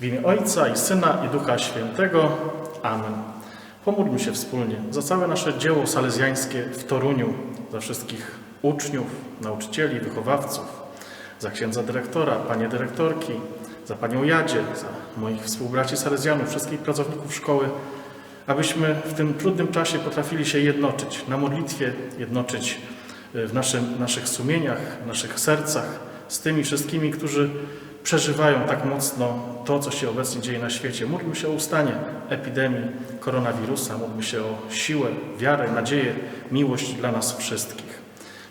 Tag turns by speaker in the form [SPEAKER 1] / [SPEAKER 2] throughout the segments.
[SPEAKER 1] W imię Ojca i Syna i Ducha Świętego. Amen. Pomódlmy się wspólnie za całe nasze dzieło salezjańskie w Toruniu, za wszystkich uczniów, nauczycieli, wychowawców, za księdza dyrektora, panie dyrektorki, za panią Jadzie, za moich współbraci salezjanów, wszystkich pracowników szkoły, abyśmy w tym trudnym czasie potrafili się jednoczyć na modlitwie, jednoczyć w naszym, naszych sumieniach, w naszych sercach z tymi wszystkimi, którzy przeżywają tak mocno to, co się obecnie dzieje na świecie. Módlmy się o ustanie epidemii koronawirusa, módlmy się o siłę, wiarę, nadzieję, miłość dla nas wszystkich.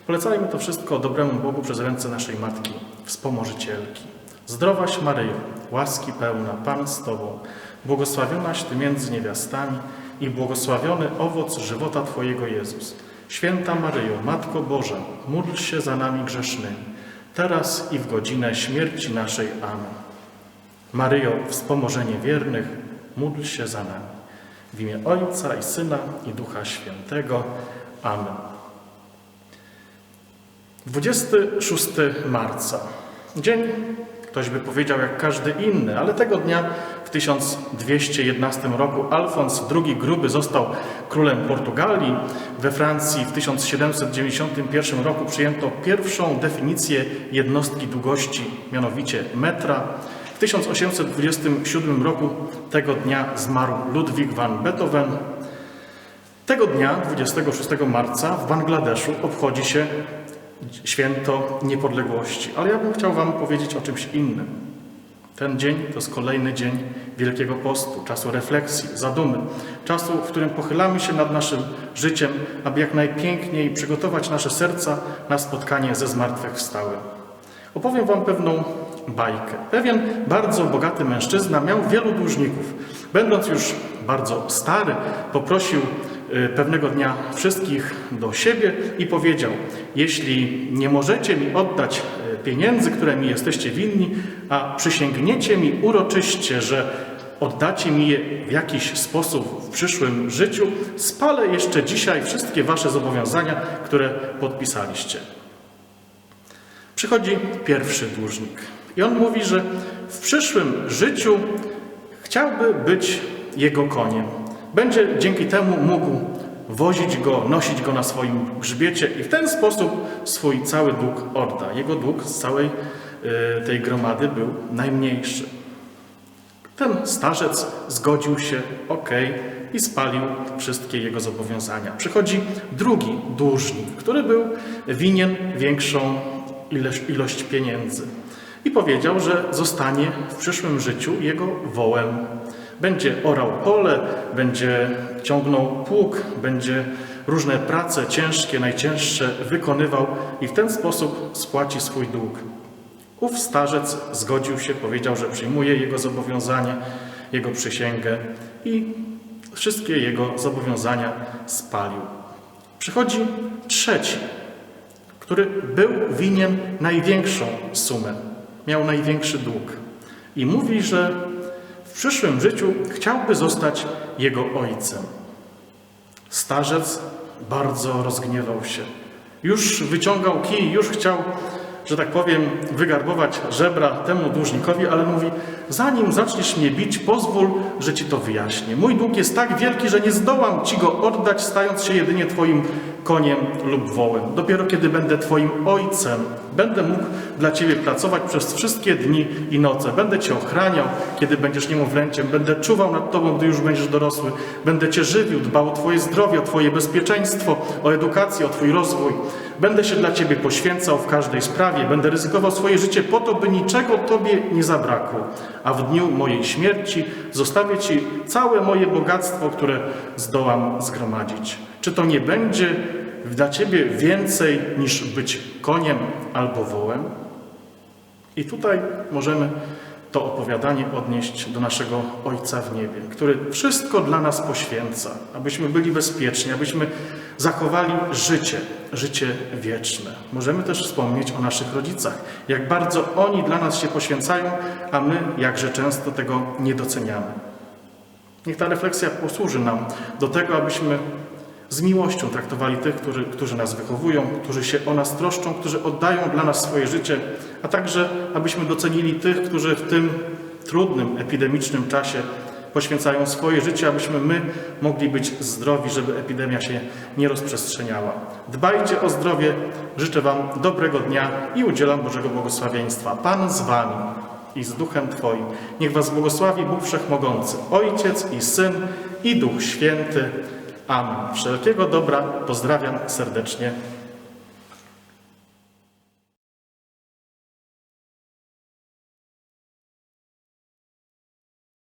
[SPEAKER 1] Polecajmy to wszystko dobremu Bogu przez ręce naszej Matki, Wspomożycielki. Zdrowaś Maryjo, łaski pełna, Pan z Tobą, błogosławionaś Ty między niewiastami i błogosławiony owoc żywota Twojego Jezus. Święta Maryjo, Matko Boża, módl się za nami grzesznymi, teraz i w godzinę śmierci naszej. Amen. Maryjo, wspomożenie wiernych, módl się za nami. W imię Ojca i Syna i Ducha Świętego. Amen. 26 marca. Dzień, ktoś by powiedział, jak każdy inny, ale tego dnia w 1211 roku Alfons II Gruby został królem Portugalii. We Francji w 1791 roku przyjęto pierwszą definicję jednostki długości, mianowicie metra. W 1827 roku tego dnia zmarł Ludwig van Beethoven. Tego dnia, 26 marca, w Bangladeszu obchodzi się święto niepodległości. Ale ja bym chciał Wam powiedzieć o czymś innym. Ten dzień to jest kolejny dzień Wielkiego Postu, czasu refleksji, zadumy, czasu, w którym pochylamy się nad naszym życiem, aby jak najpiękniej przygotować nasze serca na spotkanie ze zmartwychwstałym. Opowiem Wam pewną bajkę. Pewien bardzo bogaty mężczyzna miał wielu dłużników. Będąc już bardzo stary, poprosił pewnego dnia wszystkich do siebie i powiedział: Jeśli nie możecie mi oddać y, pieniędzy, które mi jesteście winni, a przysięgniecie mi uroczyście, że oddacie mi je w jakiś sposób w przyszłym życiu, spalę jeszcze dzisiaj wszystkie wasze zobowiązania, które podpisaliście. Przychodzi pierwszy dłużnik i on mówi, że w przyszłym życiu chciałby być jego koniem. Będzie dzięki temu mógł wozić go, nosić go na swoim grzbiecie i w ten sposób swój cały dług odda. Jego dług z całej y, tej gromady był najmniejszy. Ten starzec zgodził się, ok, i spalił wszystkie jego zobowiązania. Przychodzi drugi dłużnik, który był winien większą ilość pieniędzy. I powiedział, że zostanie w przyszłym życiu jego wołem. Będzie orał pole, będzie ciągnął pług, będzie różne prace ciężkie, najcięższe wykonywał i w ten sposób spłaci swój dług. Ów starzec zgodził się, powiedział, że przyjmuje jego zobowiązanie, jego przysięgę i wszystkie jego zobowiązania spalił. Przychodzi trzeci, który był winien największą sumę, miał największy dług. I mówi, że przyszłym życiu chciałby zostać jego ojcem. Starzec bardzo rozgniewał się. Już wyciągał kij, już chciał, że tak powiem, wygarbować żebra temu dłużnikowi, ale mówi: Zanim zaczniesz mnie bić, pozwól, że ci to wyjaśnię. Mój dług jest tak wielki, że nie zdołam ci go oddać, stając się jedynie twoim koniem lub wołem. Dopiero kiedy będę twoim ojcem, będę mógł dla ciebie pracować przez wszystkie dni i noce. Będę cię ochraniał, kiedy będziesz niemowlęciem. Będę czuwał nad tobą, gdy już będziesz dorosły. Będę cię żywił, dbał o twoje zdrowie, o twoje bezpieczeństwo, o edukację, o twój rozwój. Będę się dla ciebie poświęcał w każdej sprawie. Będę ryzykował swoje życie po to, by niczego tobie nie zabrakło. A w dniu mojej śmierci zostawię ci całe moje bogactwo, które zdołam zgromadzić. Czy to nie będzie dla ciebie więcej niż być koniem albo wołem? I tutaj możemy to opowiadanie odnieść do naszego Ojca w niebie, który wszystko dla nas poświęca, abyśmy byli bezpieczni, abyśmy zachowali życie, życie wieczne. Możemy też wspomnieć o naszych rodzicach, jak bardzo oni dla nas się poświęcają, a my jakże często tego nie doceniamy. Niech ta refleksja posłuży nam do tego, abyśmy z miłością traktowali tych, którzy, którzy nas wychowują, którzy się o nas troszczą, którzy oddają dla nas swoje życie, a także abyśmy docenili tych, którzy w tym trudnym, epidemicznym czasie poświęcają swoje życie, abyśmy my mogli być zdrowi, żeby epidemia się nie rozprzestrzeniała. Dbajcie o zdrowie, życzę Wam dobrego dnia i udzielam Bożego błogosławieństwa. Pan z Wami i z Duchem Twoim. Niech Was błogosławi Bóg Wszechmogący, Ojciec i Syn i Duch Święty. Amen. Wszelkiego dobra pozdrawiam serdecznie